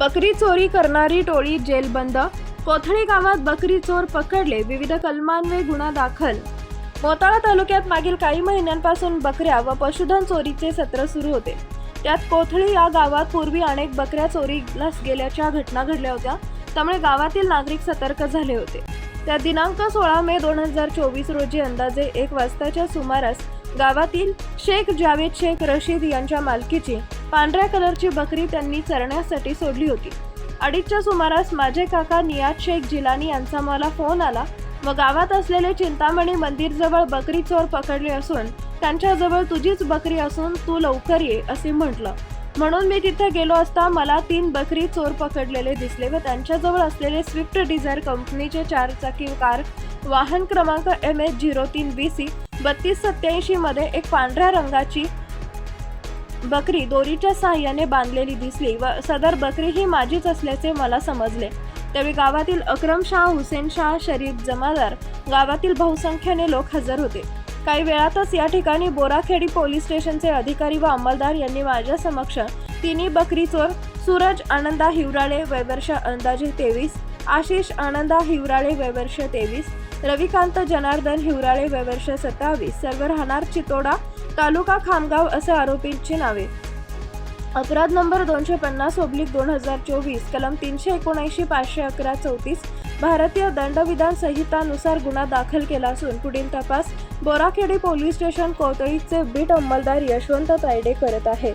बकरी चोरी करणारी टोळी जेलबंद कोथळी गावात बकरी चोर पकडले विविध कलमान्वये गुन्हा दाखल. मोताळा तालुक्यात मागील काही महिन्यांपासून बकऱ्या व पशुधन चोरीचे सत्र सुरू होते. त्यात कोथळी या गावात पूर्वी अनेक बकऱ्या चोरीला गेल्याच्या घटना घडल्या होत्या त्यामुळे गावातील नागरिक सतर्क झाले होते. त्या दिनांक सोळा मे दोन हजार चोवीस रोजी अंदाजे एक वाजताच्या सुमारास गावातील शेख जावेद शेख रशीद यांच्या मालकीची पांढऱ्या कलरची बकरी त्यांनी चरण्यासाठी सोडली होती. अडीचच्या सुमारास माझे काका नियाज शेख जिलानी यांचा मला फोन आला व गावात असलेले चिंतामणी मंदिरजवळ बकरी चोर पकडले असून त्यांच्याजवळ तुझीच बकरी असून तू लवकर ये असे म्हटलं. म्हणून मी तिथे गेलो असता मला तीन बकरी चोर पकडलेले दिसले व त्यांच्याजवळ असलेले स्विफ्ट डिझायर कंपनीचे चारचाकी कार वाहन क्रमांक एम एच झिरो तीन बी सी बत्तीस सत्याऐंशी मध्ये एक पांढऱ्या रंगाची बकरी दोरीच्या सहाय्याने बांधलेली दिसली व सदर बकरी ही माझीच असल्याचे मला समजले. त्यावेळी गावातील अक्रम शाह हुसेन शाह शरीफ जमादार गावातील बहुसंख्येने लोक हजर होते. काही वेळातच या ठिकाणी बोराखेडी पोलीस स्टेशनचे अधिकारी व अंमलदार यांनी माझ्या समक्ष तिन्ही बकरी चोर सूरज आनंदा हिवराळे वयवर्ष अंदाजे तेवीस आशिष आनंदा हिवराळे वयवर्ष तेवीस रविकांत जनार्दन हिवराळे वयवर्ष सत्तावीस सर्व राहणार चितोडा तालुका खामगाव असे आरोपींची नावे. अपराध नंबर दोनशे पन्नास ओब्लिक दोन हजार चोवीस कलम तीनशे एकोणऐंशी पाचशे अकरा चौतीस भारतीय दंडविधान संहितानुसार गुन्हा दाखल केला असून पुढील तपास बोराखेडी पोलीस स्टेशन कोतळीचे बीट अंमलदार यशवंत तायडे करत आहेत